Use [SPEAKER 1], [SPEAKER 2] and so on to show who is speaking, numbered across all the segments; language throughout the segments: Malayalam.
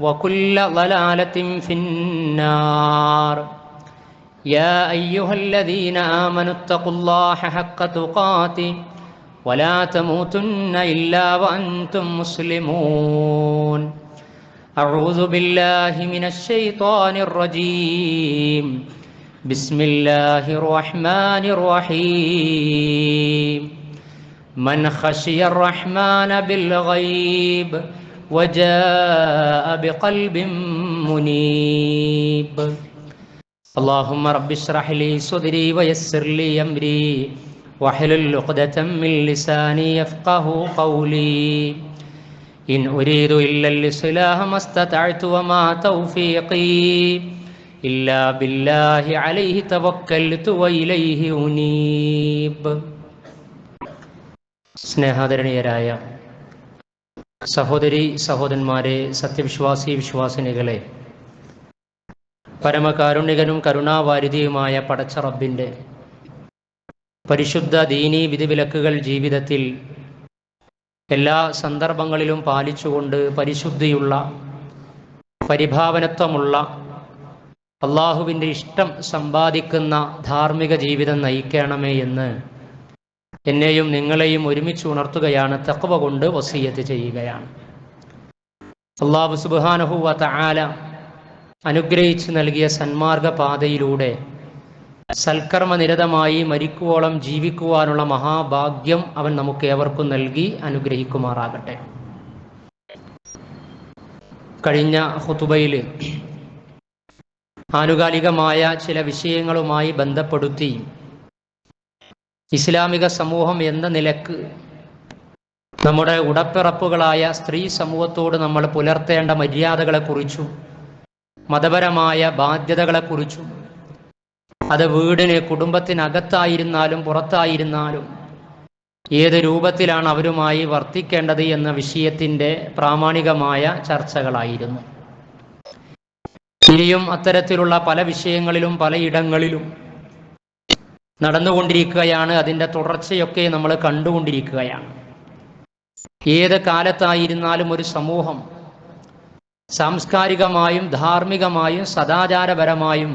[SPEAKER 1] وكل ضلالة في النار. يا أيها الذين آمنوا اتقوا الله حق تقاته ولا تموتن إلا وأنتم مسلمون. أعوذ بالله من الشيطان الرجيم. بسم الله الرحمن الرحيم. من خشي الرحمن بالغيب وجاء بقلب منيب اللهم رب اشرح لي صدري ويسر لي أمري واحلل عقدة من لساني يفقه قولي إن أريد إلا الإصلاح ما استطعت وما توفيقي إلا بالله عليه توكلت وإليه أنيب സ്നേഹാദരണീയരായ സഹോദരി സഹോദരന്മാരെ സത്യവിശ്വാസി വിശ്വാസിനികളെ പരമകാരുണികനും കരുണാവാരിധിയുമായ പടച്ച റബ്ബിന്റെ പരിശുദ്ധ ദീനീ വിധിവിലക്കുകൾ ജീവിതത്തിൽ എല്ലാ സന്ദർഭങ്ങളിലും പാലിച്ചുകൊണ്ട് പരിശുദ്ധിയുള്ള പരിഭാവനത്വമുള്ള അള്ളാഹുവിന്റെ ഇഷ്ടം സമ്പാദിക്കുന്ന ധാർമ്മിക ജീവിതം നയിക്കണമേ എന്ന് എന്നെയും നിങ്ങളെയും ഒരുമിച്ച് ഉണർത്തുകയാണ് തക്കവ കൊണ്ട് വസീയത്ത് ചെയ്യുകയാണ്. അള്ളാഹു സുബാനഹു തആല അനുഗ്രഹിച്ച് നൽകിയ സന്മാർഗ പാതയിലൂടെ സൽക്കർമ്മനിരതമായി മരിക്കുവോളം ജീവിക്കുവാനുള്ള മഹാഭാഗ്യം അവൻ നമുക്ക് ഏവർക്കും നൽകി അനുഗ്രഹിക്കുമാറാകട്ടെ. കഴിഞ്ഞ ഹുതുബയിൽ ആനുകാലികമായ ചില വിഷയങ്ങളുമായി ബന്ധപ്പെടുത്തി ഇസ്ലാമിക സമൂഹം എന്ന നിലയ്ക്ക് നമ്മുടെ ഉടപ്പിറപ്പുകളായ സ്ത്രീ സമൂഹത്തോട് നമ്മൾ പുലർത്തേണ്ട മര്യാദകളെക്കുറിച്ചും മതപരമായ ബാധ്യതകളെക്കുറിച്ചും അത് വീടിന് കുടുംബത്തിനകത്തായിരുന്നാലും പുറത്തായിരുന്നാലും ഏത് രൂപത്തിലാണ് അവരുമായി വർത്തിക്കേണ്ടത് എന്ന വിഷയത്തിന്റെ പ്രാമാണികമായ ചർച്ചകളായിരുന്നു. ഇനിയും അത്തരത്തിലുള്ള പല വിഷയങ്ങളിലും പലയിടങ്ങളിലും നടന്നുകൊണ്ടിരിക്കുകയാണ്. അതിന്റെ തുടർച്ചയൊക്കെ നമ്മൾ കണ്ടുകൊണ്ടിരിക്കുകയാണ്. ഏത് കാലത്തായിരുന്നാലും ഒരു സമൂഹം സാംസ്കാരികമായും ധാർമ്മികമായും സദാചാരപരമായും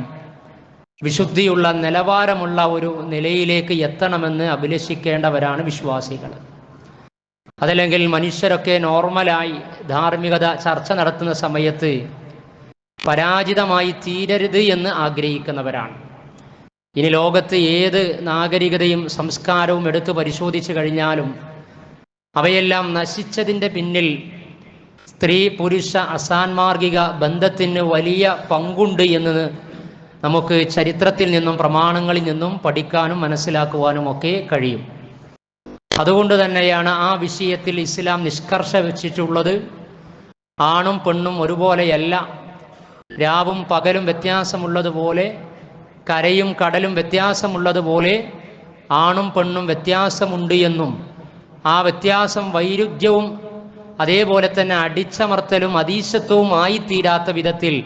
[SPEAKER 1] വിശുദ്ധിയുള്ള നിലവാരമുള്ള ഒരു നിലയിലേക്ക് എത്തണമെന്ന് അഭിലഷിക്കേണ്ടവരാണ് വിശ്വാസികൾ. അതല്ലെങ്കിൽ മനുഷ്യരൊക്കെ നോർമലായി ധാർമ്മികത ചർച്ച നടത്തുന്ന സമയത്ത് പരാജിതമായി തീരരുത് എന്ന് ആഗ്രഹിക്കുന്നവരാണ്. ഇനി ലോകത്ത് ഏത് നാഗരികതയും സംസ്കാരവും എടുത്തു പരിശോധിച്ചു കഴിഞ്ഞാലും അവയെല്ലാം നശിച്ചതിന്റെ പിന്നിൽ സ്ത്രീ പുരുഷ അസാൻമാർഗിക ബന്ധത്തിന് വലിയ പങ്കുണ്ട് എന്ന് നമുക്ക് ചരിത്രത്തിൽ നിന്നും പ്രമാണങ്ങളിൽ നിന്നും പഠിക്കാനും മനസ്സിലാക്കുവാനും ഒക്കെ കഴിയും. അതുകൊണ്ട് തന്നെയാണ് ആ വിഷയത്തിൽ ഇസ്ലാം നിഷ്കർഷ വെച്ചിട്ടുള്ളത് ആണും പെണ്ണും ഒരുപോലെയല്ല. രാവും പകലും വ്യത്യാസമുള്ളതുപോലെ കരയും കടലും വ്യത്യാസമുള്ളതുപോലെ ആണും പെണ്ണും വ്യത്യാസമുണ്ട് എന്നും ആ വ്യത്യാസം വൈരുദ്ധ്യവും അതേപോലെ തന്നെ അടിച്ചമർത്തലും അതീശത്വവും ആയിത്തീരാത്ത വിധത്തിൽ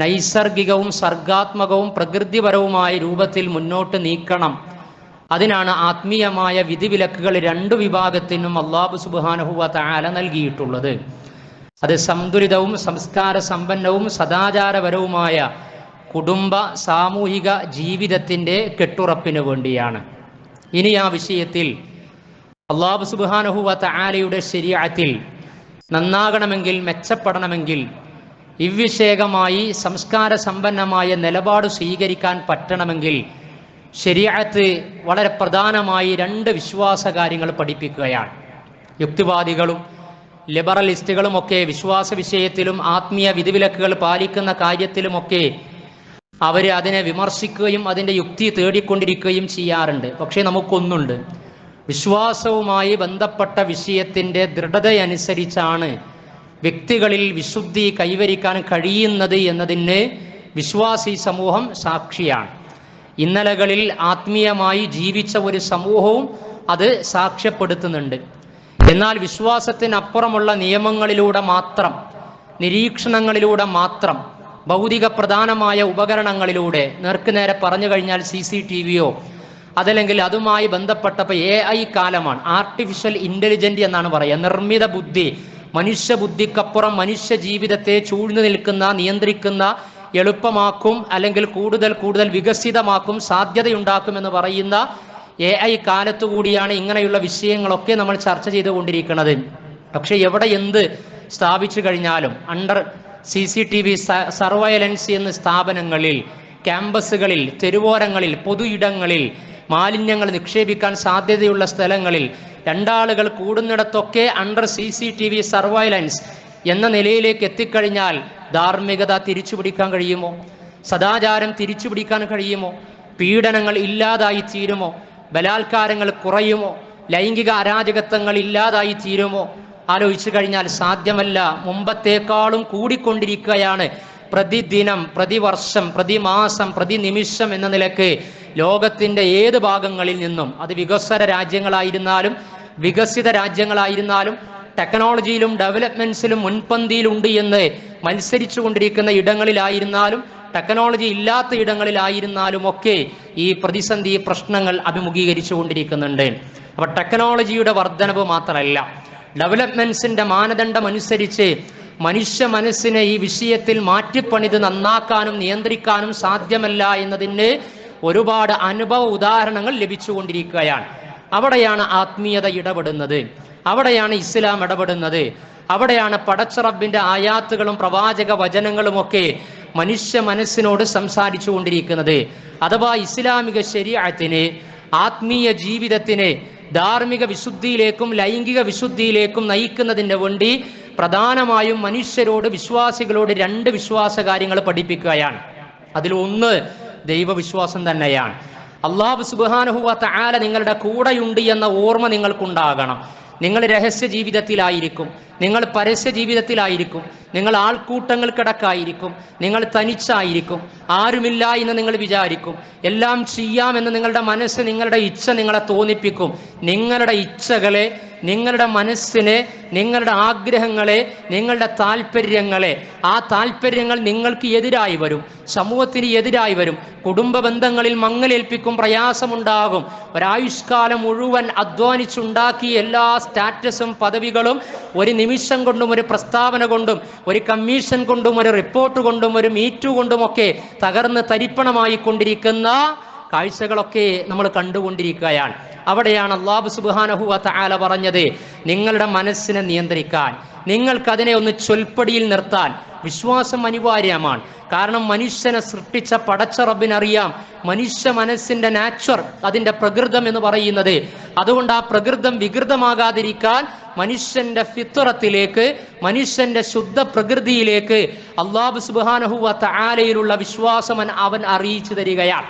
[SPEAKER 1] നൈസർഗികവും സർഗാത്മകവും പ്രകൃതിപരവുമായ രൂപത്തിൽ മുന്നോട്ട് നീക്കണം. അതിനാണ് ആത്മീയമായ വിധിവിലക്കുകൾ രണ്ടു വിഭാഗത്തിനും അള്ളാബു സുബാനഹുവ താല നൽകിയിട്ടുള്ളത്. അത് സന്തുലിതവും സംസ്കാര സമ്പന്നവും സദാചാരപരവുമായ കുടുംബ സാമൂഹിക ജീവിതത്തിന്റെ കെട്ടുറപ്പിന് വേണ്ടിയാണ്. ഇനി ആ വിഷയത്തിൽ അള്ളാഹു സുബാനഹുവ തആലയുടെ ശരീരത്തിൽ നന്നാകണമെങ്കിൽ മെച്ചപ്പെടണമെങ്കിൽ ഇവിഷേകമായി സംസ്കാര സമ്പന്നമായ നിലപാട് സ്വീകരിക്കാൻ പറ്റണമെങ്കിൽ ശരീരത്ത് വളരെ പ്രധാനമായി രണ്ട് വിശ്വാസ കാര്യങ്ങൾ പഠിപ്പിക്കുകയാണ്. യുക്തിവാദികളും ലിബറലിസ്റ്റുകളുമൊക്കെ വിശ്വാസ വിഷയത്തിലും ആത്മീയ വിധിവിലക്കുകൾ പാലിക്കുന്ന കാര്യത്തിലുമൊക്കെ അവർ അതിനെ വിമർശിക്കുകയും അതിന്റെ യുക്തി തേടിക്കൊണ്ടിരിക്കുകയും ചെയ്യാറുണ്ട്. പക്ഷേ നമുക്കൊന്നുണ്ട്. വിശ്വാസവുമായി ബന്ധപ്പെട്ട വിഷയത്തിന്റെ ദൃഢതയനുസരിച്ചാണ് വ്യക്തികളിൽ വിശുദ്ധി കൈവരിക്കാൻ കഴിയുന്നത് എന്നതിന് വിശ്വാസി സമൂഹം സാക്ഷിയാണ്. ഇന്നലകളിൽ ആത്മീയമായി ജീവിച്ച ഒരു സമൂഹവും അത് സാക്ഷ്യപ്പെടുത്തുന്നുണ്ട്. എന്നാൽ വിശ്വാസത്തിനപ്പുറമുള്ള നിയമങ്ങളിലൂടെ മാത്രം നിരീക്ഷണങ്ങളിലൂടെ മാത്രം ഭൗതിക പ്രധാനമായ ഉപകരണങ്ങളിലൂടെ നേർക്ക് നേരെ പറഞ്ഞു കഴിഞ്ഞാൽ സി സി ടി വിയോ അതല്ലെങ്കിൽ അതുമായി ബന്ധപ്പെട്ടപ്പോൾ എ ഐ കാലമാണ്. ആർട്ടിഫിഷ്യൽ ഇന്റലിജന്റ് എന്നാണ് പറയുക. നിർമ്മിത ബുദ്ധി മനുഷ്യ ബുദ്ധിക്കപ്പുറം മനുഷ്യ ജീവിതത്തെ ചൂഴ്ന്നു നിൽക്കുന്ന നിയന്ത്രിക്കുന്ന എളുപ്പമാക്കും അല്ലെങ്കിൽ കൂടുതൽ കൂടുതൽ വികസിതമാക്കും സാധ്യതയുണ്ടാക്കും എന്ന് പറയുന്ന എ ഐ കാലത്തു കൂടിയാണ് ഇങ്ങനെയുള്ള വിഷയങ്ങളൊക്കെ നമ്മൾ ചർച്ച ചെയ്തുകൊണ്ടിരിക്കുന്നത്. പക്ഷെ എവിടെ എന്ത് സ്ഥാപിച്ചു കഴിഞ്ഞാലും under C C T V surveillance എന്ന സ്ഥാപനങ്ങളിൽ ക്യാമ്പസുകളിൽ തെരുവോരങ്ങളിൽ പൊതു ഇടങ്ങളിൽ മാലിന്യങ്ങൾ നിക്ഷേപിക്കാൻ സാധ്യതയുള്ള സ്ഥലങ്ങളിൽ രണ്ടാളുകൾ കൂടുന്നിടത്തൊക്കെ under C C T V surveillance എന്ന നിലയിലേക്ക് എത്തിക്കഴിഞ്ഞാൽ ധാർമ്മികത തിരിച്ചു പിടിക്കാൻ കഴിയുമോ? സദാചാരം തിരിച്ചു പിടിക്കാൻ കഴിയുമോ? പീഡനങ്ങൾ ഇല്ലാതായി തീരുമോ? ബലാത്കാരങ്ങൾ കുറയുമോ? ലൈംഗിക അരാജകത്വങ്ങൾ ഇല്ലാതായി തീരുമോ? ആലോചിച്ചു കഴിഞ്ഞാൽ സാധ്യമല്ല. മുമ്പത്തേക്കാളും കൂടിക്കൊണ്ടിരിക്കുകയാണ്. പ്രതിദിനം പ്രതിവർഷം പ്രതിമാസം പ്രതിനിമിഷം എന്ന നിലയ്ക്ക് ലോകത്തിന്റെ ഏത് ഭാഗങ്ങളിൽ നിന്നും അത് വികസ്വര രാജ്യങ്ങളായിരുന്നാലും വികസിത രാജ്യങ്ങളായിരുന്നാലും ടെക്നോളജിയിലും ഡെവലപ്മെന്റ്സിലും മുൻപന്തിയിലുണ്ട് എന്ന് മത്സരിച്ചു കൊണ്ടിരിക്കുന്ന ഇടങ്ങളിലായിരുന്നാലും ടെക്നോളജി ഇല്ലാത്ത ഇടങ്ങളിലായിരുന്നാലും ഒക്കെ ഈ പ്രതിസന്ധി പ്രശ്നങ്ങൾ അഭിമുഖീകരിച്ചു കൊണ്ടിരിക്കുന്നുണ്ട് അപ്പൊ ടെക്നോളജിയുടെ വർധനവ് മാത്രമല്ല. ഡെവലപ്മെന്റ്സിന്റെ മാനദണ്ഡം അനുസരിച്ച് മനുഷ്യ മനസ്സിനെ ഈ വിഷയത്തിൽ മാറ്റിപ്പണിത് നന്നാക്കാനും നിയന്ത്രിക്കാനും സാധ്യമല്ല എന്നതിന് ഒരുപാട് അനുഭവ ഉദാഹരണങ്ങൾ ലഭിച്ചുകൊണ്ടിരിക്കുകയാണ്. അവിടെയാണ് ആത്മീയത ഇടപെടുന്നത്. അവിടെയാണ് ഇസ്ലാം ഇടപെടുന്നത്. അവിടെയാണ് പടച്ചറബിന്റെ ആയാത്തുകളും പ്രവാചക വചനങ്ങളും ഒക്കെ മനുഷ്യ മനസ്സിനോട് സംസാരിച്ചു കൊണ്ടിരിക്കുന്നത് അഥവാ ഇസ്ലാമിക ശരീരത്തിന് ആത്മീയ ജീവിതത്തിന് ധാർമ്മിക വിശുദ്ധിയിലേക്കും ലൈംഗിക വിശുദ്ധിയിലേക്കും നയിക്കുന്നതിന് വേണ്ടി പ്രധാനമായും മനുഷ്യരോട് വിശ്വാസികളോട് രണ്ട് വിശ്വാസ കാര്യങ്ങൾ പഠിപ്പിക്കുകയാണ്. അതിൽ ഒന്ന് ദൈവവിശ്വാസം തന്നെയാണ്. അള്ളാഹു സുബാനുഹുവ ആല നിങ്ങളുടെ കൂടെയുണ്ട് എന്ന ഓർമ്മ നിങ്ങൾക്കുണ്ടാകണം. നിങ്ങൾ രഹസ്യ ജീവിതത്തിലായിരിക്കും. നിങ്ങൾ പരസ്യ ജീവിതത്തിലായിരിക്കും. നിങ്ങൾ ആൾക്കൂട്ടങ്ങൾക്കിടക്കായിരിക്കും നിങ്ങൾ തനിച്ചായിരിക്കും. ആരുമില്ല എന്ന് നിങ്ങൾ വിചാരിക്കും. എല്ലാം ചെയ്യാമെന്ന് നിങ്ങളുടെ മനസ്സ് നിങ്ങളുടെ ഇച്ഛ നിങ്ങളെ തോന്നിപ്പിക്കും. നിങ്ങളുടെ ഇച്ഛകളെ നിങ്ങളുടെ മനസ്സിനെ നിങ്ങളുടെ ആഗ്രഹങ്ങളെ നിങ്ങളുടെ താല്പര്യങ്ങളെ ആ താല്പര്യങ്ങൾ നിങ്ങൾക്ക് എതിരായി വരും. സമൂഹത്തിന് എതിരായി വരും. കുടുംബ ബന്ധങ്ങളിൽ മങ്ങലേൽപ്പിക്കും പ്രയാസമുണ്ടാകും. ഒരായുഷ്കാലം മുഴുവൻ അധ്വാനിച്ചുണ്ടാക്കിയ എല്ലാ സ്റ്റാറ്റസും പദവികളും ഒരു നിമിഷം കൊണ്ടും ഒരു പ്രസ്താവന കൊണ്ടും ഒരു കമ്മീഷൻ കൊണ്ടും ഒരു റിപ്പോർട്ട് കൊണ്ടും ഒരു മീറ്റു കൊണ്ടുമൊക്കെ തകർന്ന് തരിപ്പണമായി കൊണ്ടിരിക്കുന്ന കാഴ്ചകളൊക്കെ നമ്മൾ കണ്ടുകൊണ്ടിരിക്കുകയാണ്. അവിടെയാണ് അള്ളാബു സുബാനഹുവ താല പറഞ്ഞത് നിങ്ങളുടെ മനസ്സിനെ നിയന്ത്രിക്കാൻ. നിങ്ങൾക്കതിനെ ഒന്ന് ചൊൽപ്പടിയിൽ നിർത്താൻ. വിശ്വാസം അനിവാര്യമാണ് കാരണം മനുഷ്യനെ സൃഷ്ടിച്ച പടച്ച റബ്ബിനറിയാം. മനുഷ്യ മനസ്സിന്റെ നാച്ചുർ അതിന്റെ പ്രകൃതം എന്ന് പറയുന്നത്. അതുകൊണ്ട് ആ പ്രകൃതം വികൃതമാകാതിരിക്കാൻ മനുഷ്യന്റെ ഫിത്തുറത്തിലേക്ക് മനുഷ്യന്റെ ശുദ്ധ പ്രകൃതിയിലേക്ക് അള്ളാഹു സുബാനഹുവ താലയിലുള്ള വിശ്വാസം അവൻ അറിയിച്ചു തരികയാണ്.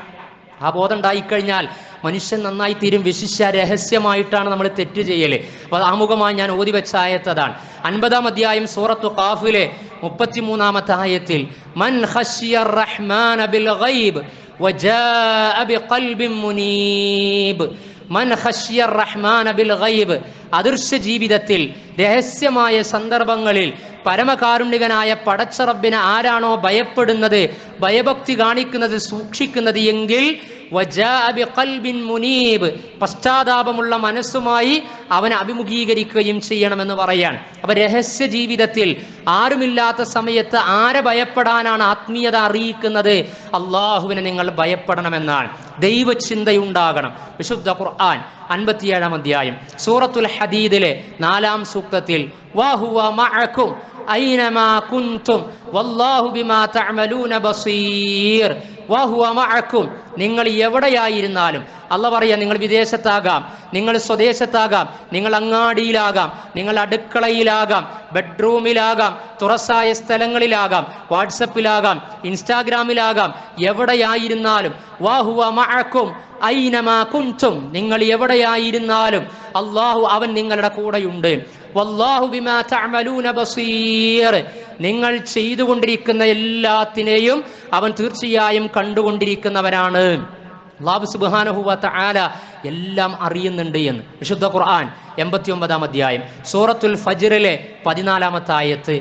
[SPEAKER 1] ആ ബോധം ഉണ്ടായിക്കഴിഞ്ഞാൽ മനുഷ്യൻ നന്നായി തീരും. വിശിഷ്യ രഹസ്യമായിട്ടാണ് നമ്മൾ തെറ്റ് ചെയ്യൽ. അപ്പൊ ആമുഖമായി ഞാൻ ഓതി വെച്ച ആയത്തതാണ്. അൻപതാം അധ്യായം സൂറത്തു കാഫിലെ മുപ്പത്തിമൂന്നാമത്തെ ആയത്തിൽ മൻ ഖശിയ റഹ്മാന ബിൽ ഗൈബ് വജാഅ ബിഖൽബിൻ മുനീബ്. മൻ ഖശിയ റഹ്മാന ബിൽ ഗൈബ് അദൃശ്യ ജീവിതത്തിൽ രഹസ്യമായ സന്ദർഭങ്ങളിൽ പരമകാരുണികനായ പടച്ചറബിനെ ആരാണോ ഭയപ്പെടുന്നത് ഭയഭക്തി കാണിക്കുന്നത് സൂക്ഷിക്കുന്നത് എങ്കിൽ മുനീബ് പശ്ചാത്താപമുള്ള മനസ്സുമായി അവനെ അഭിമുഖീകരിക്കുകയും ചെയ്യണമെന്ന് പറയാൻ. അപ്പൊ രഹസ്യ ജീവിതത്തിൽ ആരുമില്ലാത്ത സമയത്ത് ആരെ ഭയപ്പെടാനാണ് ആത്മീയത അറിയിക്കുന്നത്? അള്ളാഹുവിനെ നിങ്ങൾ ഭയപ്പെടണമെന്നാണ്. ദൈവചിന്തയുണ്ടാകണം. വിശുദ്ധ ഖുർആൻ അൻപത്തിയേഴാം അധ്യായം. സൂറത്തുൽ ഹദീദിലെ നാലാം സൂക്തത്തിൽ വാഹുവ മഅക്കും ഐനമാ കുൻതും വല്ലാഹു ബിമാ തഅമലൂന ബസീർ വഹുവ മഅക്കും. നിങ്ങൾ എവിടെയായിരുന്നാലും. അല്ല പറയാ നിങ്ങൾ വിദേശത്താകാം. നിങ്ങൾ സ്വദേശത്താകാം. നിങ്ങൾ അങ്ങാടിയിലാകാം. നിങ്ങൾ അടുക്കളയിലാകാം. ബെഡ്റൂമിലാകാം. തുറസായ സ്ഥലങ്ങളിലാകാം. വാട്സപ്പിലാകാം. ഇൻസ്റ്റാഗ്രാമിലാകാം. എവിടെയായിരുന്നാലും. വാഹുവമാക്കും ഐനമാ കുൻതും നിങ്ങൾ എവിടെയായിരുന്നാലും. അള്ളാഹു അവൻ നിങ്ങളുടെ കൂടെയുണ്ട്. ബസീർ. നിങ്ങൾ ചെയ്തുകൊണ്ടിരിക്കുന്ന എല്ലാത്തിനെയും അവൻ തീർച്ചയായും കണ്ടുകൊണ്ടിരിക്കുന്നവനാണ്. അള്ളാഹു സുബ്ഹാനഹു വ തആല എല്ലാം അറിയുന്നുണ്ട് എന്ന്. വിശുദ്ധ ഖുർആൻ എൺപത്തി ഒമ്പതാം അധ്യായം. സൂറത്തുൽ ഫജിറിലെ പതിനാലാമത്തെ ആയത്ത്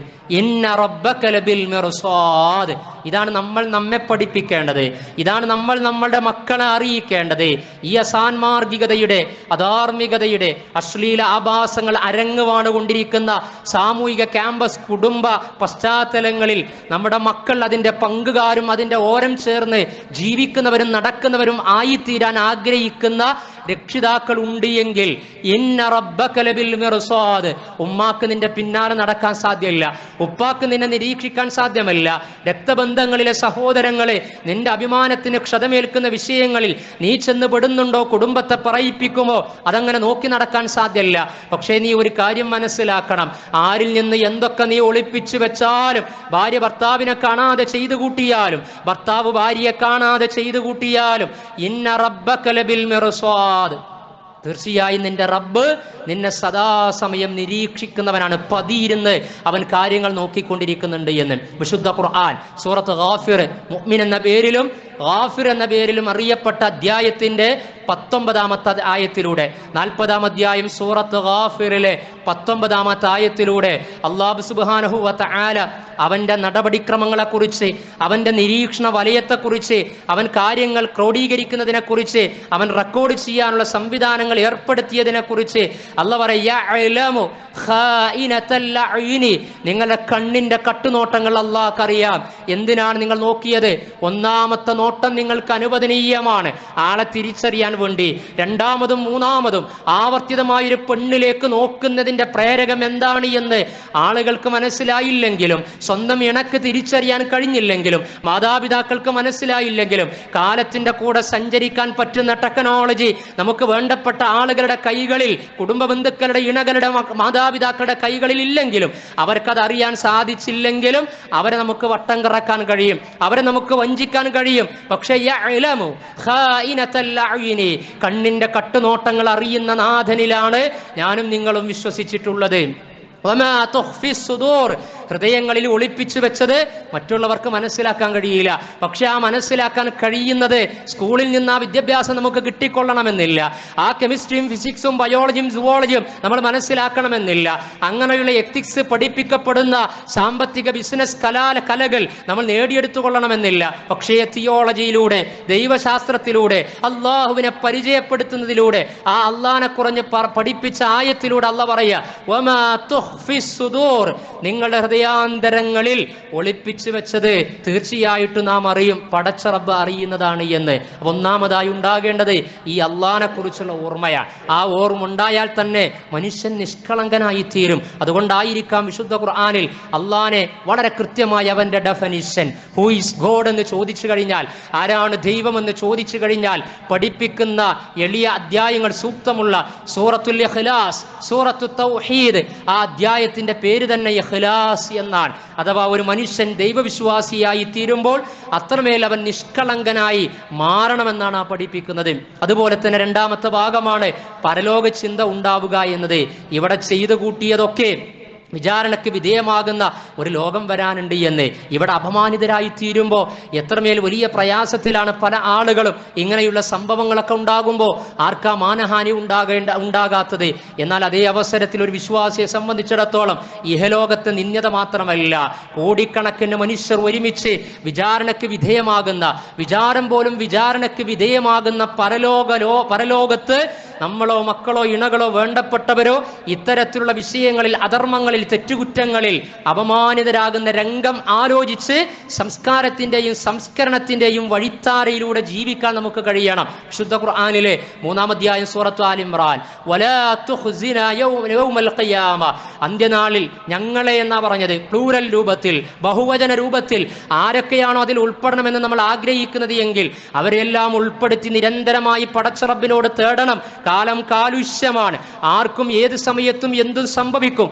[SPEAKER 1] ഇതാണ് നമ്മൾ നമ്മെ പഠിപ്പിക്കേണ്ടത്. ഇതാണ് നമ്മൾ നമ്മളുടെ മക്കളെ അറിയിക്കേണ്ടത്. ഈ അസാൻമാർഗികതയുടെ അധാർമികതയുടെ അശ്ലീല ആഭാസങ്ങൾ അരങ്ങുവാണുകൊണ്ടിരിക്കുന്ന സാമൂഹിക ക്യാമ്പസ് കുടുംബ പശ്ചാത്തലങ്ങളിൽ നമ്മുടെ മക്കൾ അതിന്റെ പങ്കുകാരും അതിന്റെ ഓരം ചേർന്ന് ജീവിക്കുന്നവരും നടക്കുന്നവരും ആയിത്തീരാൻ ആഗ്രഹിക്കുന്ന രക്ഷിതാക്കൾ ഉണ്ട് എങ്കിൽ ഉമ്മാക്ക് നിന്റെ പിന്നാലെ നടക്കാൻ സാധ്യമല്ല. ഉപ്പാക്ക് നിന്നെ നിരീക്ഷിക്കാൻ സാധ്യമല്ല. രക്തബന്ധങ്ങളിലെ സഹോദരങ്ങളെ നിന്റെ അഭിമാനത്തിന് ക്ഷതമേൽക്കുന്ന വിഷയങ്ങളിൽ നീ ചെന്ന് പെടുന്നുണ്ടോ? കുടുംബത്തെ പറയിപ്പിക്കുമോ? അതങ്ങനെ നോക്കി നടക്കാൻ സാധ്യമല്ല. പക്ഷേ നീ ഒരു കാര്യം മനസ്സിലാക്കണം. ആരിൽ നിന്ന് എന്തൊക്കെ നീ ഒളിപ്പിച്ചു വെച്ചാലും ഭാര്യ ഭർത്താവിനെ കാണാതെ ചെയ്തു കൂട്ടിയാലും ഭർത്താവ് ഭാര്യയെ കാണാതെ ചെയ്തു കൂട്ടിയാലും ഇന്ന റബ്ബക ലബിൽ മിർസാദ് തീർച്ചയായും നിന്റെ റബ്ബ് നിന്നെ സദാസമയം നിരീക്ഷിക്കുന്നവനാണ് പതിയിരുന്ന് അവൻ കാര്യങ്ങൾ നോക്കിക്കൊണ്ടിരിക്കുന്നുണ്ട് എന്ന്. വിശുദ്ധ ഖുർആൻ സൂറത്ത് ഗാഫിർ മുഅ്മിൻ എന്ന പേരിലും ഗാഫിർ എന്ന പേരിലും അറിയപ്പെട്ട അധ്യായത്തിന്റെ പത്തൊമ്പതാമത്തെ ആയത്തിലൂടെ നാൽപ്പതാം അധ്യായം സൂറത്ത് ഗാഫിറിലെ പത്തൊമ്പതാമത്തെ ആയത്തിലൂടെ അള്ളാഹു സുബ്ഹാനഹു വ തആല അവന്റെ നടപടിക്രമങ്ങളെ കുറിച്ച് അവന്റെ നിരീക്ഷണ വലയത്തെ കുറിച്ച് അവൻ കാര്യങ്ങൾ ക്രോഡീകരിക്കുന്നതിനെ കുറിച്ച് അവൻ റെക്കോർഡ് ചെയ്യാനുള്ള സംവിധാനങ്ങൾ ഏർപ്പെടുത്തിയതിനെ കുറിച്ച് അല്ല പറയാ നിങ്ങളുടെ കണ്ണിന്റെ കട്ടുനോട്ടങ്ങൾ അള്ളാഹ്ക്കറിയാം എന്തിനാണ് നിങ്ങൾ നോക്കിയത്? ഒന്നാമത്തെ നിങ്ങൾക്ക് അനുവദനീയമാണ്. ആളെ തിരിച്ചറിയാൻ വേണ്ടി. രണ്ടാമതും മൂന്നാമതും ആവർത്തിതമായ ഒരു പെണ്ണിലേക്ക് നോക്കുന്നതിന്റെ പ്രേരകം എന്താണ് എന്ന് ആളുകൾക്ക് മനസ്സിലായില്ലെങ്കിലും സ്വന്തം ഇണക്ക് തിരിച്ചറിയാൻ കഴിഞ്ഞില്ലെങ്കിലും മാതാപിതാക്കൾക്ക് മനസ്സിലായില്ലെങ്കിലും കാലത്തിന്റെ കൂടെ സഞ്ചരിക്കാൻ പറ്റുന്ന ടെക്നോളജി നമുക്ക് വേണ്ടപ്പെട്ട ആളുകളുടെ കൈകളിൽ കുടുംബ ബന്ധുക്കളുടെ ഇണകളുടെ മാതാപിതാക്കളുടെ കൈകളിൽ ഇല്ലെങ്കിലും അവർക്കത് അറിയാൻ സാധിച്ചില്ലെങ്കിലും അവരെ നമുക്ക് വട്ടം കറക്കാൻ കഴിയും. അവരെ നമുക്ക് വഞ്ചിക്കാൻ കഴിയും. പക്ഷേ. കണ്ണിന്റെ കട്ടുനോട്ടങ്ങൾ അറിയുന്ന നാഥനിലാണ് ഞാനും നിങ്ങളും വിശ്വസിച്ചിട്ടുള്ളത്. ഹൃദയങ്ങളിൽ ഒളിപ്പിച്ചു വെച്ചത് മറ്റുള്ളവർക്ക് മനസ്സിലാക്കാൻ കഴിയില്ല. പക്ഷെ ആ മനസ്സിലാക്കാൻ കഴിയുന്നത് സ്കൂളിൽ നിന്ന് ആ വിദ്യാഭ്യാസം നമുക്ക് കിട്ടിക്കൊള്ളണമെന്നില്ല. ആ കെമിസ്ട്രിയും ഫിസിക്സും ബയോളജിയും സുവോളജിയും നമ്മൾ മനസ്സിലാക്കണമെന്നില്ല. അങ്ങനെയുള്ള എത്തിക്സ് പഠിപ്പിക്കപ്പെടുന്ന സാമ്പത്തിക ബിസിനസ് കലാല കലകൾ നമ്മൾ നേടിയെടുത്തു കൊള്ളണമെന്നില്ല പക്ഷേ തിയോളജിയിലൂടെ ദൈവശാസ്ത്രത്തിലൂടെ അള്ളാഹുവിനെ പരിചയപ്പെടുത്തുന്നതിലൂടെ ആ അള്ളാനെ കുറഞ്ഞ് പഠിപ്പിച്ച ആയത്തിലൂടെ അല്ല പറയുക. നിങ്ങളുടെ ഹൃദയാന്തരങ്ങളിൽ ഒളിപ്പിച്ചു വെച്ചത് തീർച്ചയായിട്ടും നാം അറിയും പടച്ച റബ്ബ് അറിയുന്നതാണ് എന്ന്. ഒന്നാമതായി ഉണ്ടാകേണ്ടത് ഈ അള്ളാനെ കുറിച്ചുള്ള ഓർമ്മയാണ് ആ ഓർമ്മ ഉണ്ടായാൽ തന്നെ മനുഷ്യൻ നിഷ്കളങ്കനായി തീരും. അതുകൊണ്ടായിരിക്കാം വിശുദ്ധ ഖുർആാനിൽ അള്ളാനെ വളരെ കൃത്യമായി അവന്റെ ഡെഫനിഷൻ ഹൂ ഇസ് ഗോഡ് എന്ന് ചോദിച്ചു കഴിഞ്ഞാൽ ആരാണ് ദൈവമെന്ന് ചോദിച്ചു കഴിഞ്ഞാൽ പഠിപ്പിക്കുന്ന എളിയ അധ്യായങ്ങൾ സൂക്തമുള്ള സൂറത്തുൽ ഇഖ്ലാസ് സൂറത്തു തൗഹീദ് ആ അധ്യായത്തിന്റെ പേര് തന്നെ ഇഖ്ലാസ്. എന്നാണ്. അഥവാ ഒരു മനുഷ്യൻ ദൈവവിശ്വാസിയായി തീരുമ്പോൾ അത്രമേൽ അവൻ നിഷ്കളങ്കനായി മാറണമെന്നാണ് ആ പഠിപ്പിക്കുന്നത്. അതുപോലെ തന്നെ രണ്ടാമത്തെ ഭാഗമാണ് പരലോക ചിന്ത ഉണ്ടാവുക എന്നത്. ഇവിടെ ചെയ്തു കൂട്ടിയതൊക്കെ വിചാരണയ്ക്ക് വിധേയമാകുന്ന ഒരു ലോകം വരാനുണ്ട് എന്ന്. ഇവിടെ അപമാനിതരായി തീരുമ്പോൾ എത്രമേൽ വലിയ പ്രയാസത്തിലാണ് പല ആളുകളും ഇങ്ങനെയുള്ള സംഭവങ്ങളൊക്കെ ഉണ്ടാകുമ്പോൾ ആർക്കാ മാനഹാനി ഉണ്ടാകേണ്ട ഉണ്ടാകാത്തത്? എന്നാൽ അതേ അവസരത്തിൽ ഒരു വിശ്വാസിയെ സംബന്ധിച്ചിടത്തോളം ഇഹലോകത്ത് നിന്യത മാത്രമല്ല. കോടിക്കണക്കിന് മനുഷ്യർ ഒരുമിച്ച് വിചാരണയ്ക്ക് വിധേയമാകുന്ന വിചാരം പോലും വിചാരണയ്ക്ക് വിധേയമാകുന്ന പരലോകലോ പരലോകത്ത് നമ്മളോ മക്കളോ ഇണകളോ വേണ്ടപ്പെട്ടവരോ ഇത്തരത്തിലുള്ള വിഷയങ്ങളിൽ അധർമ്മങ്ങളിൽ തെറ്റുകുറ്റങ്ങളിൽ അപമാനിതരാകുന്ന രംഗം ആലോചിച്ച് സംസ്കാരത്തിന്റെയും സംസ്കരണത്തിന്റെയും വഴിത്താരയിലൂടെ ജീവിക്കാൻ നമുക്ക് കഴിയണം. ശുദ്ധ ഖുർആാനിലെ മൂന്നാമധ്യായം സൂറത്തു ഖിയാമ. അന്ത്യനാളിൽ ഞങ്ങളെ എന്നാ പറഞ്ഞത്? പ്ലൂരൽ രൂപത്തിൽ ബഹുവചന രൂപത്തിൽ. ആരൊക്കെയാണോ അതിൽ ഉൾപ്പെടണമെന്ന് നമ്മൾ ആഗ്രഹിക്കുന്നത് എങ്കിൽ അവരെല്ലാം ഉൾപ്പെടുത്തി നിരന്തരമായി പടച്ചറബിനോട് തേടണം. കാലം കാലുഷ്യമാണ്. ആർക്കും ഏത് സമയത്തും എന്തും സംഭവിക്കും.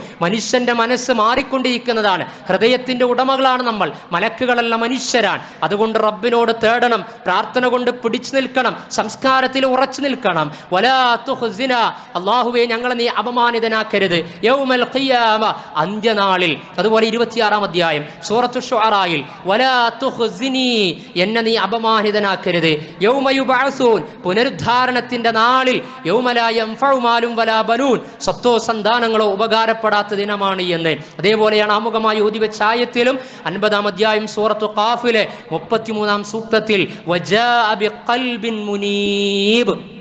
[SPEAKER 1] മനുഷ്യന്റെ മനസ്സ് മാറിക്കൊണ്ടിരിക്കുന്നതാണ്. ഹൃദയത്തിന്റെ ഉടമകളാണ് നമ്മൾ. മലക്കുകളല്ല മനുഷ്യരാണ്. അതുകൊണ്ട് റബ്ബിനോട് തേടണം. പ്രാർത്ഥന കൊണ്ട് പിടിച്ചു നിൽക്കണം. സംസ്കാരത്തിൽ ഉറച്ചു നിൽക്കണം. വലാ തുഹ്സിന അള്ളാഹുവെ ഞങ്ങളെ നീ അപമാനിതനാക്കരുത്. യൗമൽ അന്ത്യനാളിൽ. അതുപോലെ ഇരുപത്തിയാറാം അധ്യായം. സൂറത്തു ഷുഅറായിൽ. എന്നെ നീ അപമാനിതനാക്കരുത്. യൗമ യുബഅസൂൻ. പുനരുദ്ധാരണത്തിന്റെ നാളിൽ. യൗമലാ യൻഫഉ മാലും വലാ സ്വത്തോ സന്താനങ്ങളോ ഉപകാരപ്പെടാത്ത ദിനമാണ് എന്ന്. അതേപോലെയാണ് ആമുഖമായി ഊതി വെച്ച ആയത്തിലും അൻപതാം അധ്യായം സൂറത്തു കാഫിലെ മുപ്പത്തിമൂന്നാം സൂക്തത്തിൽ മുനീബ്.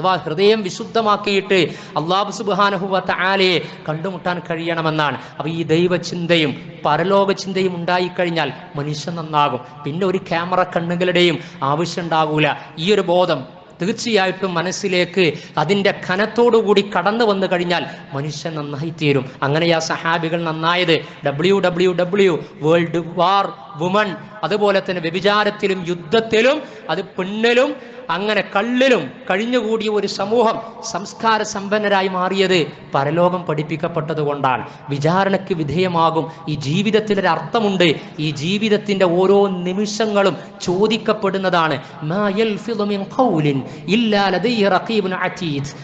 [SPEAKER 1] അഥവാ ഹൃദയം വിശുദ്ധമാക്കിയിട്ട് അള്ളാഹു സുബാനഹുവ ആലയെ കണ്ടുമുട്ടാൻ കഴിയണമെന്നാണ്. അപ്പൊ ഈ ദൈവചിന്തയും പരലോക ചിന്തയും ഉണ്ടായിക്കഴിഞ്ഞാൽ മനുഷ്യൻ നന്നാകും. പിന്നെ ഒരു ക്യാമറ കണ്ണുകളുടെയും ആവശ്യം ഉണ്ടാകൂല. ഈ ഒരു ബോധം തീർച്ചയായിട്ടും മനസ്സിലേക്ക് അതിന്റെ ഖനത്തോടുകൂടി കടന്നു വന്നു കഴിഞ്ഞാൽ മനുഷ്യൻ നന്നായി തീരും. അങ്ങനെയാ സഹാബികൾ നന്നായത്. W W W world war woman അതുപോലെ തന്നെ വ്യഭിചാരത്തിലും യുദ്ധത്തിലും അത് പെണ്ണിലും അങ്ങനെ കള്ളിലും കഴിഞ്ഞുകൂടിയ ഒരു സമൂഹം സംസ്കാര സമ്പന്നരായി മാറിയത് പരലോകം പഠിപ്പിക്കപ്പെട്ടത് കൊണ്ടാണ്. വിചാരണയ്ക്ക് വിധേയമാകും. ഈ ജീവിതത്തിൽ ഒരു അർത്ഥമുണ്ട്. ഈ ജീവിതത്തിന്റെ ഓരോ നിമിഷങ്ങളും ചോദിക്കപ്പെടുന്നതാണ്.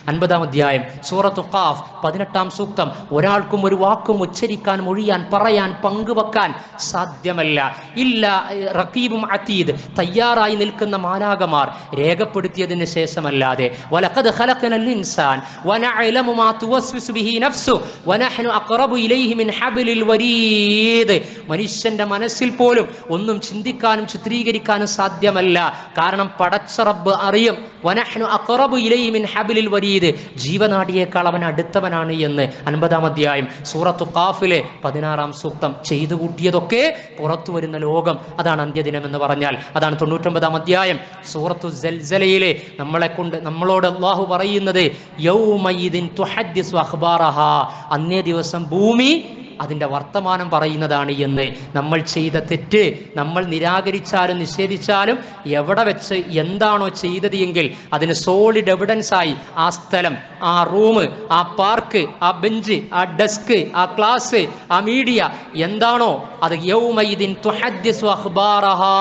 [SPEAKER 1] അൻപതാം അധ്യായം. സൂറത്തു ഖാഫ് പതിനെട്ടാം സൂക്തം. ഒരാൾക്കും ഒരു വാക്കും ഉച്ചരിക്കാൻ മൊഴിയാൻ പറയാൻ പങ്കുവെക്കാൻ സാധ്യമല്ല. ഇല്ല റക്കീബും അതീദ് തയ്യാറായി നിൽക്കുന്ന മാലാകമാർ രേഖപ്പെടുത്തിയതിന് ശേഷമല്ലാതെ. വലഖദ് മാ ബിഹി നഫ്സു. വനഹ്നു ഇലൈഹി മിൻ ഹബ്ലിൽ വരീദ്. മനുഷ്യന്റെ മനസ്സിൽ പോലും ഒന്നും ചിന്തിക്കാനും ചിത്രീകരിക്കാനും സാധ്യമല്ല. കാരണം പടച്ച റബ്ബ് അറിയും. വനഹ്നു അക്റബു ഇലൈഹി മിൻ ഹബ്ലിൽ വരീദ്. ജീവനാടിയേക്കാൾ അവൻ അടുത്തവനാണ് എന്ന് അൻപതാം അധ്യായം സൂറത്തു ഖാഫിലെ പതിനാറാം സൂക്തം ചെയ്തു കൂട്ടിയതൊക്കെ പുറത്തു വരുന്ന ലോകം അതാണ് അന്ത്യദിനം എന്ന് പറഞ്ഞാൽ. അതാണ് തൊണ്ണൂറ്റൊമ്പതാം അധ്യായം സൂറത്തു സൽസലയിലെ നമ്മളെ കൊണ്ട് നമ്മളോട് അള്ളാഹു പറയുന്നത് യൗമയിദിൻ തുഹദ്ദിസു അഖ്ബാറഹ. അന്നേ ദിവസം ഭൂമി അതിന്റെ വർത്തമാനം പറയുന്നതാണ് എന്ന് നമ്മൾ ചെയ്ത തെറ്റ് നമ്മൾ നിരാകരിച്ചാലും നിഷേധിച്ചാലും എവിടെ വെച്ച് എന്താണോ ചെയ്തത് എങ്കിൽ അതിന് സോളിഡ് എവിഡൻസ് ആയി ആ സ്ഥലം ആ റൂം ആ പാർക്ക് ആ ബെഞ്ച് ആ ഡെസ്ക് ആ ക്ലാസ് ആ മീഡിയ എന്താണോ? അത് യൗമൈദിൻ തുഹദ്ദിസു അഖ്ബാറഹാ.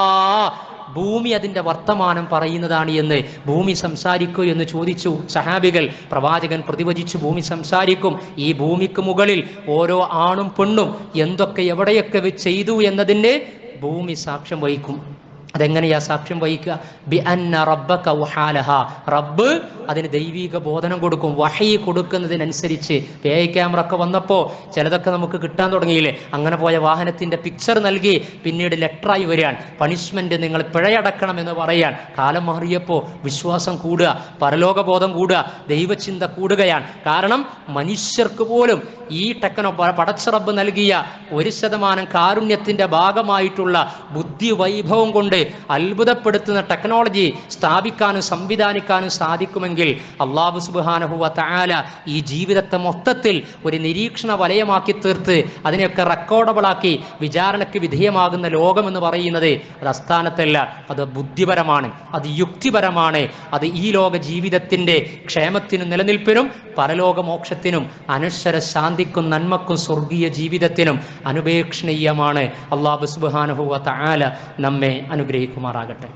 [SPEAKER 1] ഭൂമി അതിന്റെ വർത്തമാനം പറയുന്നതാണ് എന്ന് ഭൂമി സംസാരിക്കൂ എന്ന് ചോദിച്ചു സഹാബികൾ. പ്രവാചകൻ പ്രതിവചിച്ചു ഭൂമി സംസാരിക്കും. ഈ ഭൂമിക്ക് മുകളിൽ ഓരോ ആണും പെണ്ണും എന്തൊക്കെ എവിടെയൊക്കെ ചെയ്തു എന്നതിന് ഭൂമി സാക്ഷ്യം വഹിക്കും. അതെങ്ങനെയാ സാക്ഷ്യം വഹിക്കുക? ബി അന്ന റബ്ബക വഹാലഹ. റബ്ബ് അതിന് ദൈവിക ബോധനം കൊടുക്കും. വഹി കൊടുക്കുന്നതിനനുസരിച്ച്. പേ ക്യാമറ ഒക്കെ വന്നപ്പോൾ ചിലതൊക്കെ നമുക്ക് കിട്ടാൻ തുടങ്ങിയില്ലേ? അങ്ങനെ പോയ വാഹനത്തിന്റെ പിക്ചർ നൽകി പിന്നീട് ലെറ്ററായി വരികയാണ്. പണിഷ്മെന്റ് നിങ്ങൾ പിഴയടക്കണം എന്ന് പറയാൻ കാലം മാറിയപ്പോൾ വിശ്വാസം കൂടുക പരലോക ബോധം കൂടുക ദൈവചിന്ത കൂടുകയാണ്. കാരണം മനുഷ്യർക്ക് പോലും ഈ ടെക്നോ പടച്ച റബ്ബ് നൽകിയ ഒരു ശതമാനം കാരുണ്യത്തിന്റെ ഭാഗമായിട്ടുള്ള ബുദ്ധി വൈഭവം കൊണ്ട് അത്ഭുതപ്പെടുത്തുന്ന ടെക്നോളജി സ്ഥാപിക്കാനും സംവിധാനിക്കാനും സാധിക്കുമെങ്കിൽ അള്ളാഹു സുബാനഹുവ താല ഈ ജീവിതത്തെ മൊത്തത്തിൽ ഒരു നിരീക്ഷണ വലയമാക്കി തീർത്ത് അതിനെയൊക്കെ റെക്കോർഡബിളാക്കി വിചാരണയ്ക്ക് വിധേയമാകുന്ന ലോകമെന്ന് പറയുന്നത് അത് അസ്ഥാനത്തല്ല അത് ബുദ്ധിപരമാണ് അത് യുക്തിപരമാണ്. അത് ഈ ലോക ജീവിതത്തിന്റെ ക്ഷേമത്തിനും നിലനിൽപ്പിനും പരലോകമോക്ഷത്തിനും അനശ്വര ശാന്തിക്കും നന്മക്കും സ്വർഗീയ ജീവിതത്തിനും അനുപേക്ഷണീയമാണ്. അള്ളാഹു സുബാനഹു താല നമ്മെ അനുഗ്രഹിക്കുമാറാകട്ടെ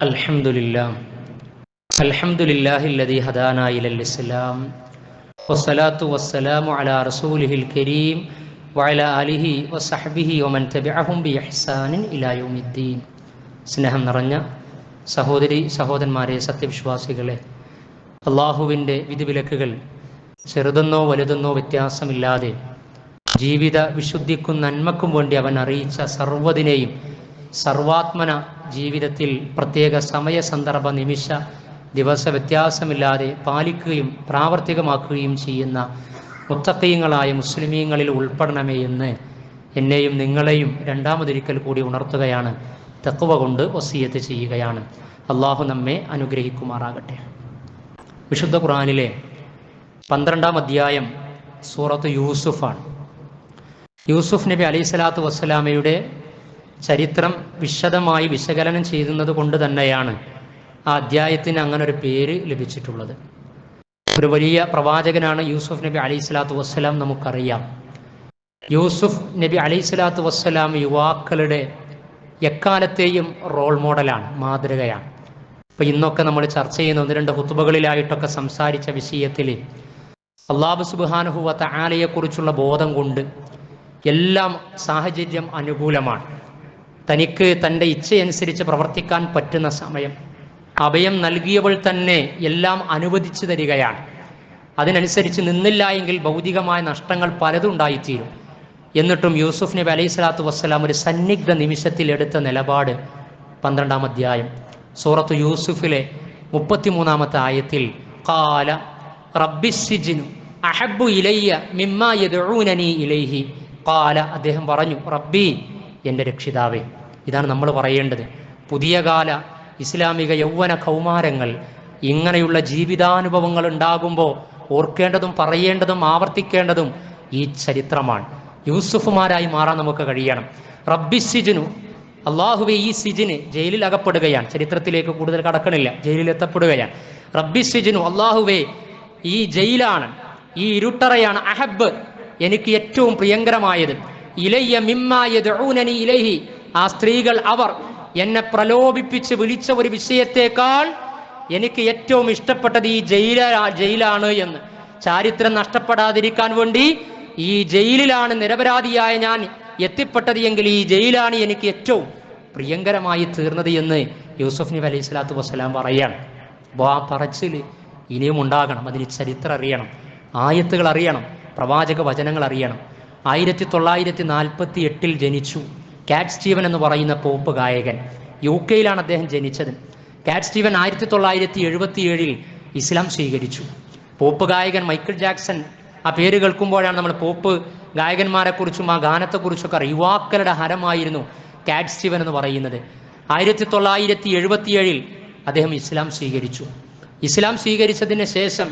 [SPEAKER 1] الحمد لله الحمد لله الذي هدانا إلى الإسلام والصلاة والسلام على رسوله الكريم وعلى آله وصحبه ومن تبعهم بإحسان إلى يوم الدين സ്നേഹം നിറഞ്ഞ സഹോദരി സഹോദരന്മാരെ സത്യവിശ്വാസികളെ അള്ളാഹുവിന്റെ വിധിവിലക്കുകൾ ചെറുതെന്നോ വലുതെന്നോ വ്യത്യാസമില്ലാതെ ജീവിത വിശുദ്ധിക്കും നന്മക്കും വേണ്ടി അവൻ അറിയിച്ച സർവതിനെയും സർവാത്മന ജീവിതത്തിൽ പ്രത്യേക സമയ സന്ദർഭ നിമിഷ ദിവസ വ്യത്യാസമില്ലാതെ പാലിക്കുകയും പ്രാവർത്തികമാക്കുകയും ചെയ്യുന്ന മുത്തക്കയങ്ങളായ മുസ്ലിമീങ്ങളിൽ ഉൾപ്പെടണമേ എന്ന് എന്നെയും നിങ്ങളെയും രണ്ടാമതൊരിക്കൽ കൂടി ഉണർത്തുകയാണ്. തക്കുവ കൊണ്ട് വസീയത്ത് ചെയ്യുകയാണ്. അള്ളാഹു നമ്മെ അനുഗ്രഹിക്കുമാറാകട്ടെ. വിശുദ്ധ ഖുറാനിലെ പന്ത്രണ്ടാം അധ്യായം സൂറത്ത് യൂസുഫാണ്. യൂസുഫ് നബി അലൈഹി സ്വലാത്തു വസ്സലാമയുടെ ചരിത്രം വിശദമായി വിശകലനം ചെയ്യുന്നത് കൊണ്ട് തന്നെയാണ് ആ അധ്യായത്തിന് അങ്ങനെ ഒരു പേര് ലഭിച്ചിട്ടുള്ളത്. ഒരു വലിയ പ്രവാചകനാണ് യൂസുഫ് നബി അലൈഹി സ്വലാത്തു വസ്സലാം നമുക്കറിയാം. യൂസുഫ് നബി അലൈഹി സ്വലാത്തു വസ്സലാം യുവാക്കളുടെ എക്കാലത്തെയും റോൾ മോഡലാണ് മാതൃകയാണ്. ഇപ്പൊ ഇന്നൊക്കെ നമ്മൾ ചർച്ച ചെയ്യുന്ന ഒന്ന് രണ്ട് ഹുത്തുബകളിലായിട്ടൊക്കെ സംസാരിച്ച വിഷയത്തിൽ അള്ളാബു സുബാനുഹുവത്ത ആലയെക്കുറിച്ചുള്ള ബോധം കൊണ്ട് എല്ലാം സാഹചര്യം അനുകൂലമാണ്. തനിക്ക് തന്റെ ഇച്ഛയനുസരിച്ച് പ്രവർത്തിക്കാൻ പറ്റുന്ന സമയം. അഭയം നൽകിയവൾ തന്നെ എല്ലാം അനുവദിച്ചു തരികയാണ്. അതിനനുസരിച്ച് നിന്നില്ല എങ്കിൽ ഭൗതികമായ നഷ്ടങ്ങൾ പലതും ഉണ്ടായിത്തീരും. എന്നിട്ടും യൂസുഫ് നബി അലൈഹി സ്വലാത്തു വസ്സലാം ഒരു സന്നിഗ്ധ നിമിഷത്തിൽ എടുത്ത നിലപാട് പന്ത്രണ്ടാം അധ്യായം. സൂറത്ത് യൂസുഫിലെ മുപ്പത്തിമൂന്നാമത്തെ ആയത്തിൽ കാല റബ്ബിസിജിനു അഹബു ഇലയ്യ മിമ്മ ഇലൈഹി കാല അദ്ദേഹം പറഞ്ഞു റബ്ബി എന്റെ രക്ഷിതാവേ ഇതാണ് നമ്മൾ പറയേണ്ടത്. പുതിയ കാല ഇസ്ലാമിക യൗവന കൗമാരങ്ങൾ ഇങ്ങനെയുള്ള ജീവിതാനുഭവങ്ങൾ ഉണ്ടാകുമ്പോൾ ഓർക്കേണ്ടതും പറയേണ്ടതും ആവർത്തിക്കേണ്ടതും ഈ ചരിത്രമാണ്. യൂസുഫുമാരായി മാറാൻ നമുക്ക് കഴിയണം. റബ്ബി സിജിനു ഈ സിജിന് ജയിലിൽ അകപ്പെടുകയാണ്. ചരിത്രത്തിലേക്ക് കൂടുതൽ കടക്കണില്ല. ജയിലിൽ എത്തപ്പെടുകയാണ്. റബ്ബി സിജിനു അള്ളാഹുവെ ഈ ജയിലാണ് ഈ ഇരുട്ടറയാണ് അഹബ് എനിക്ക് ഏറ്റവും പ്രിയങ്കരമായത്. ഇലയ്യ മിമ്മായനി ഇലഹി ആ സ്ത്രീകൾ അവർ എന്നെ പ്രലോഭിപ്പിച്ച് വിളിച്ച ഒരു വിഷയത്തെക്കാൾ എനിക്ക് ഏറ്റവും ഇഷ്ടപ്പെട്ടത് ഈ ജയില ജയിലാണ് എന്ന്. ചാരിത്രം നഷ്ടപ്പെടാതിരിക്കാൻ വേണ്ടി ഈ ജയിലിലാണ് നിരപരാധിയായ ഞാൻ എത്തിപ്പെട്ടത് എങ്കിൽ ഈ ജയിലാണ് എനിക്ക് ഏറ്റവും പ്രിയങ്കരമായി തീർന്നത് എന്ന് യൂസുഫ് നബി അലൈഹി സ്വലാത്തു വസ്സലാം പറയാണ് അപ്പോൾ ആ പറച്ചിൽ ഇനിയും ഉണ്ടാകണം. അതിന് ചരിത്രം അറിയണം. ആയത്തുകൾ അറിയണം. പ്രവാചക വചനങ്ങൾ അറിയണം. ആയിരത്തി തൊള്ളായിരത്തി നാൽപ്പത്തി എട്ടിൽ ജനിച്ചു. കാറ്റ് സ്റ്റീവൻ എന്ന് പറയുന്ന പോപ്പ് ഗായകൻ. യു കെയിലാണ് അദ്ദേഹം ജനിച്ചത്. കാറ്റ് സ്റ്റീവൻ ആയിരത്തി തൊള്ളായിരത്തി എഴുപത്തി ഏഴിൽ ഇസ്ലാം സ്വീകരിച്ചു. പോപ്പ് ഗായകൻ മൈക്കിൾ ജാക്സൺ ആ പേര് കേൾക്കുമ്പോഴാണ് നമ്മൾ പോപ്പ് ഗായകന്മാരെക്കുറിച്ചും ആ ഗാനത്തെക്കുറിച്ചൊക്കെ അറിയാം. യുവാക്കളുടെ ഹരമായിരുന്നു കാറ്റ് സ്റ്റീവൻ എന്ന് പറയുന്നത്. ആയിരത്തി തൊള്ളായിരത്തി എഴുപത്തിയേഴിൽ അദ്ദേഹം ഇസ്ലാം സ്വീകരിച്ചു. ഇസ്ലാം സ്വീകരിച്ചതിന് ശേഷം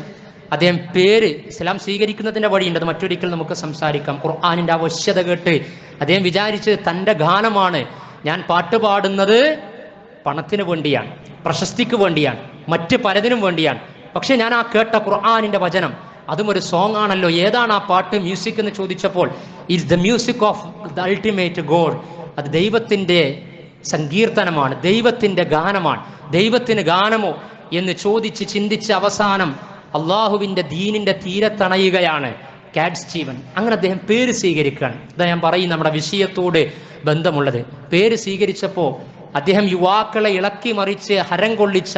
[SPEAKER 1] അദ്ദേഹം പേര് ഇസ്ലാം സ്വീകരിക്കുന്നതിന്റെ വഴിയുണ്ട്. അത് മറ്റൊരിക്കൽ നമുക്ക് സംസാരിക്കാം. ഖുർആാനിന്റെ ആവശ്യത കേട്ട് അദ്ദേഹം വിചാരിച്ച് തന്റെ ഗാനമാണ്. ഞാൻ പാട്ട് പാടുന്നത് പണത്തിന് വേണ്ടിയാണ് പ്രശസ്തിക്ക് വേണ്ടിയാണ് മറ്റ് പലതിനും വേണ്ടിയാണ്. പക്ഷെ ഞാൻ ആ കേട്ട ഖുർആാനിന്റെ വചനം അതും ഒരു സോങ് ആണല്ലോ. ഏതാണ് ആ പാട്ട് മ്യൂസിക് എന്ന് ചോദിച്ചപ്പോൾ it's the music of the ultimate God അത് ദൈവത്തിന്റെ സങ്കീർത്തനമാണ് ദൈവത്തിന്റെ ഗാനമാണ്. ദൈവത്തിന് ഗാനമോ എന്ന് ചോദിച്ച് ചിന്തിച്ച് അവസാനം അള്ളാഹുവിന്റെ ദീനിന്റെ തീരത്തണയുകയാണ് കാറ്റ് സ്റ്റീവൻ. അങ്ങനെ അദ്ദേഹം പേര് സ്വീകരിക്കുകയാണ്. ഇതാ ഞാൻ പറയും നമ്മുടെ വിഷയത്തോട് ബന്ധമുള്ളത്. പേര് സ്വീകരിച്ചപ്പോൾ അദ്ദേഹം യുവാക്കളെ ഇളക്കി മറിച്ച് ഹരം കൊള്ളിച്ച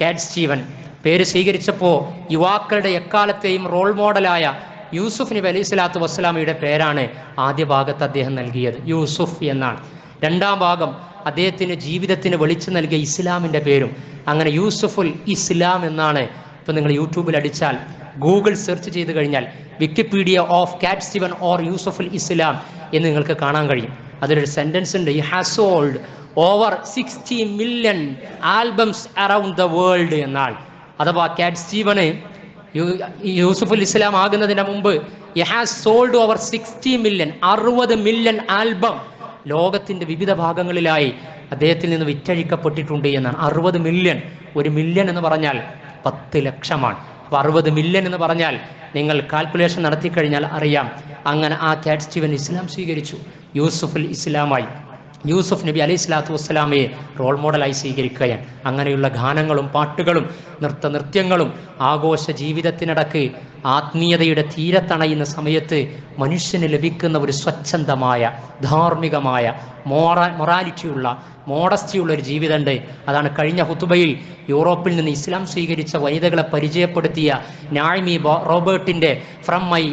[SPEAKER 1] കാറ്റ് സ്റ്റീവൻ. പേര് സ്വീകരിച്ചപ്പോൾ യുവാക്കളുടെ എക്കാലത്തെയും റോൾ മോഡലായ യൂസുഫ് നബി അലൈഹി സ്വലാത്തു വസ്സലാമയുടെ പേരാണ് ആദ്യ ഭാഗത്ത് അദ്ദേഹം നൽകിയത്. യൂസുഫ് എന്നാണ്. രണ്ടാം ഭാഗം അദ്ദേഹത്തിന് ജീവിതത്തിന് വെളിച്ചു നൽകിയ ഇസ്ലാമിന്റെ പേരും. അങ്ങനെ യൂസുഫുൽ ഇസ്ലാം എന്നാണ് ഇപ്പം നിങ്ങൾ യൂട്യൂബിൽ അടിച്ചാൽ ഗൂഗിൾ സെർച്ച് ചെയ്ത് കഴിഞ്ഞാൽ Wikipedia of Cat Steven or Yusuful Islam എന്ന് നിങ്ങൾക്ക് കാണാൻ കഴിയും. അതിലൊരു സെന്റൻസ് ഉണ്ട്. He has sold over sixty million albums around the world എന്നാൽ അഥവാ കാറ്റ് സ്റ്റീവന് യൂസുഫുൽ ഇസ്ലാം ആകുന്നതിന് മുമ്പ് he has sold over sixty million അറുപത് മില്യൺ ആൽബം ലോകത്തിന്റെ വിവിധ ഭാഗങ്ങളിലായി അദ്ദേഹത്തിൽ നിന്ന് വിറ്റഴിക്കപ്പെട്ടിട്ടുണ്ട് എന്നാണ്. അറുപത് മില്യൺ ഒരു മില്യൺ എന്ന് പറഞ്ഞാൽ പത്ത് ലക്ഷമാണ്. അപ്പോൾ അറുപത് മില്യൺ എന്ന് പറഞ്ഞാൽ നിങ്ങൾ കാൽക്കുലേഷൻ നടത്തി കഴിഞ്ഞാൽ അറിയാം. അങ്ങനെ ആ കാറ്റ് സ്റ്റീവൻ ഇസ്ലാം സ്വീകരിച്ചു. യൂസുഫുൽ ഇസ്ലാമായി. യൂസുഫ് നബി അലൈഹി സ്വലാത്തു വസ്സലാമയെ റോൾ മോഡലായി സ്വീകരിക്കുകയാണ്. അങ്ങനെയുള്ള ഗാനങ്ങളും പാട്ടുകളും നൃത്ത നൃത്യങ്ങളും ആഘോഷ ജീവിതത്തിനിടക്ക് ആത്മീയതയുടെ തീരത്തണയുന്ന സമയത്ത് മനുഷ്യന് ലഭിക്കുന്ന ഒരു സ്വച്ഛന്തമായ ധാർമ്മികമായ മോറ മൊറാലിറ്റിയുള്ള മോഡസ്റ്റിയുള്ള ഒരു ജീവിതമുണ്ട്. അതാണ് കഴിഞ്ഞ ഹുത്തുബയിൽ യൂറോപ്പിൽ നിന്ന് ഇസ്ലാം സ്വീകരിച്ച വനിതകളെ പരിചയപ്പെടുത്തിയ നാഴ്മി റോബർട്ടിന്റെ ഫ്രം മൈ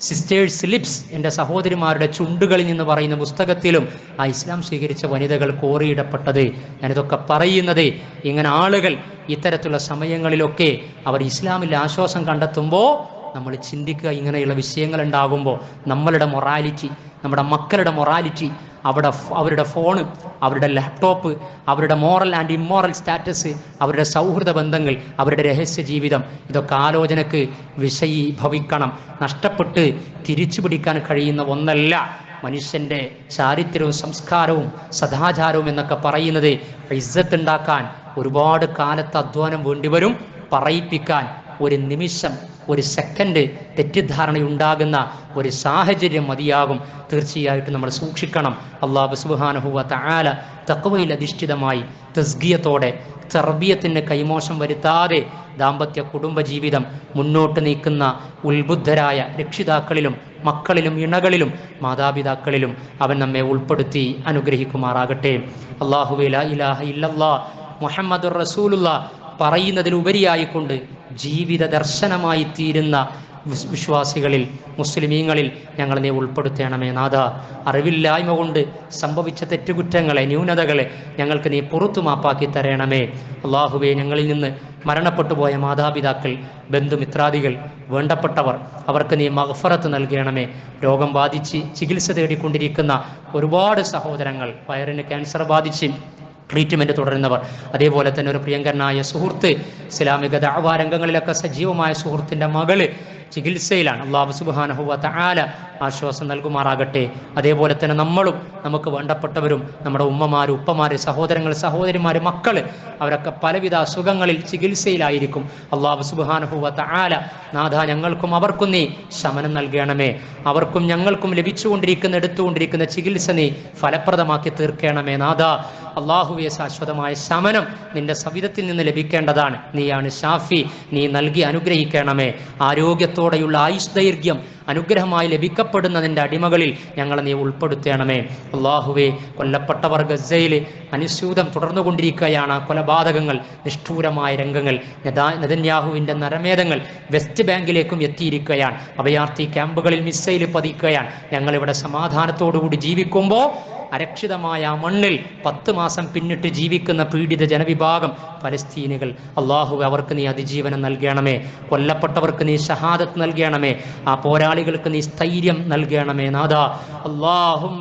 [SPEAKER 1] സിസ്റ്റേഴ്സ് ലിപ്സ് എന്റെ സഹോദരിമാരുടെ ചുണ്ടുകളിൽ നിന്ന് പറയുന്ന പുസ്തകത്തിലും ആ ഇസ്ലാം സ്വീകരിച്ച വനിതകൾ കോറിയിടപ്പെട്ടത്. ഞാനിതൊക്കെ പറയുന്നത് ഇങ്ങനെ ആളുകൾ ഇത്തരത്തിലുള്ള സമയങ്ങളിലൊക്കെ അവർ ഇസ്ലാമിൽ ആശ്വാസം കണ്ടെത്തുമ്പോൾ നമ്മൾ ചിന്തിക്കുക ഇങ്ങനെയുള്ള വിഷയങ്ങൾ ഉണ്ടാകുമ്പോൾ നമ്മളുടെ മൊറാലിറ്റി നമ്മുടെ മക്കളുടെ മൊറാലിറ്റി അവിടെ അവരുടെ ഫോണ് അവരുടെ ലാപ്ടോപ്പ് അവരുടെ മോറൽ ആൻഡ് ഇമ്മോറൽ സ്റ്റാറ്റസ് അവരുടെ സൗഹൃദ ബന്ധങ്ങൾ അവരുടെ രഹസ്യ ജീവിതം ഇതൊക്കെ ആലോചനക്ക് വിഷയീഭവിക്കണം. നഷ്ടപ്പെട്ട് തിരിച്ചു പിടിക്കാൻ കഴിയുന്ന ഒന്നല്ല മനുഷ്യന്റെ ചാരിത്രവും സംസ്കാരവും സദാചാരവും എന്നൊക്കെ പറയുന്നത്. ഇസ്സത്ത് ഉണ്ടാക്കാൻ ഒരുപാട് കാലത്ത് അധ്വാനം വേണ്ടിവരും. പറയിപ്പിക്കാൻ ഒരു നിമിഷം ഒരു സെക്കൻഡ് തെറ്റിദ്ധാരണയുണ്ടാകുന്ന ഒരു സാഹചര്യം മതിയാകും. തീർച്ചയായിട്ടും നമ്മൾ സൂക്ഷിക്കണം. അള്ളാഹു സുബാനഹുവ താല തക്കവയിൽ അധിഷ്ഠിതമായി തസ്ഗിയത്തോടെ തർബീയത്തിന് കൈമോശം വരുത്താതെ ദാമ്പത്യ കുടുംബജീവിതം മുന്നോട്ട് നീക്കുന്ന ഉത്ബുദ്ധരായ രക്ഷിതാക്കളിലും മക്കളിലും ഇണകളിലും മാതാപിതാക്കളിലും അവൻ നമ്മെ ഉൾപ്പെടുത്തി അനുഗ്രഹിക്കുമാറാകട്ടെ. അള്ളാഹു ഇലാഹ ഇല്ലല്ലാ മുഹമ്മദുർ റസൂലുള്ള പറയുന്നതിലുപരിയായിക്കൊണ്ട് ജീവിത ദർശനമായി തീരുന്ന വിസ്- വിശ്വാസികളിൽ മുസ്ലിമീങ്ങളിൽ ഞങ്ങൾ നീ ഉൾപ്പെടുത്തേണമേ നാഥ. അറിവില്ലായ്മ കൊണ്ട് സംഭവിച്ച തെറ്റുകുറ്റങ്ങളെ ന്യൂനതകളെ ഞങ്ങൾക്ക് നീ പുറത്തു മാപ്പാക്കി തരണമേ. അള്ളാഹുവെ ഞങ്ങളിൽ നിന്ന് മരണപ്പെട്ടുപോയ മാതാപിതാക്കൾ ബന്ധുമിത്രാദികൾ വേണ്ടപ്പെട്ടവർ അവർക്ക് നീ മഹഫറത്ത് നൽകണമേ. രോഗം ബാധിച്ച് ചികിത്സ തേടിക്കൊണ്ടിരിക്കുന്ന ഒരുപാട് സഹോദരങ്ങൾ വയറിന് ക്യാൻസർ ബാധിച്ച് ട്രീറ്റ്മെന്റ് തുടരുന്നവർ. അതേപോലെ തന്നെ ഒരു പ്രിയങ്കരനായ സുഹൃത്ത് ഇസ്ലാമിക ദാവാരംഗങ്ങളിലൊക്കെ സജീവമായ സുഹൃത്തിന്റെ മകൾ ചികിത്സയിലാണ്. അള്ളാഹു സുബാനഹുവ തആല ആശ്വാസം നൽകുമാറാകട്ടെ. അതേപോലെ തന്നെ നമ്മളും നമുക്ക് വേണ്ടപ്പെട്ടവരും നമ്മുടെ ഉമ്മമാര് ഉപ്പമാര് സഹോദരങ്ങൾ സഹോദരിമാര് മക്കൾ അവരൊക്കെ പലവിധ അസുഖങ്ങളിൽ ചികിത്സയിലായിരിക്കും. അള്ളാഹു സുബാനഹുവ തആല നാഥ ഞങ്ങൾക്കും അവർക്കും നീ ശമനം നൽകണമേ. അവർക്കും ഞങ്ങൾക്കും ലഭിച്ചുകൊണ്ടിരിക്കുന്ന എടുത്തുകൊണ്ടിരിക്കുന്ന ചികിത്സ നീ ഫലപ്രദമാക്കി തീർക്കണമേ നാഥ. അള്ളാഹുവെ ശാശ്വതമായ ശമനം നിന്റെ സവിധത്തിൽ നിന്ന് ലഭിക്കേണ്ടതാണ്. നീയാണ് ഷാഫി. നീ നൽകി അനുഗ്രഹിക്കണമേ. ആരോഗ്യത്തോടെയുള്ള ആയുഷ് ദൈർഘ്യം അനുഗ്രഹമായി ലഭിക്കപ്പെടുന്നതിന്റെ അടിമകളിൽ ഞങ്ങളെ നീ ഉൾപ്പെടുത്തണമേ. അള്ളാഹുവെ കൊല്ലപ്പെട്ടവർ ഗസയിൽ അനുസ്യൂതം തുടർന്നുകൊണ്ടിരിക്കുകയാണ്. കൊലപാതകങ്ങൾ നിഷ്ഠൂരമായ രംഗങ്ങൾ നെതാ- നെതന്യാഹുവിന്റെ നരമേധങ്ങൾ വെസ്റ്റ് ബാങ്കിലേക്കും എത്തിയിരിക്കുകയാണ്. അഭയാർത്ഥി ക്യാമ്പുകളിൽ മിസൈൽ പതിക്കുകയാണ്. ഞങ്ങളിവിടെ സമാധാനത്തോടുകൂടി ജീവിക്കുമ്പോൾ അരക്ഷിതമായ മണ്ണിൽ പത്ത് മാസം പിന്നിട്ട് ജീവിക്കുന്ന പീഡിത ജനവിഭാഗം പലസ്തീനുകൾ അള്ളാഹു അവർക്ക് നീ അതിജീവനം നൽകണമേ. കൊല്ലപ്പെട്ടവർക്ക് നീ ഷഹാദത്ത് നൽകണമേ. ആ പോരാളികൾക്ക് നീ സ്ഥൈര്യം നൽകണമേ നാദാ അള്ളാഹും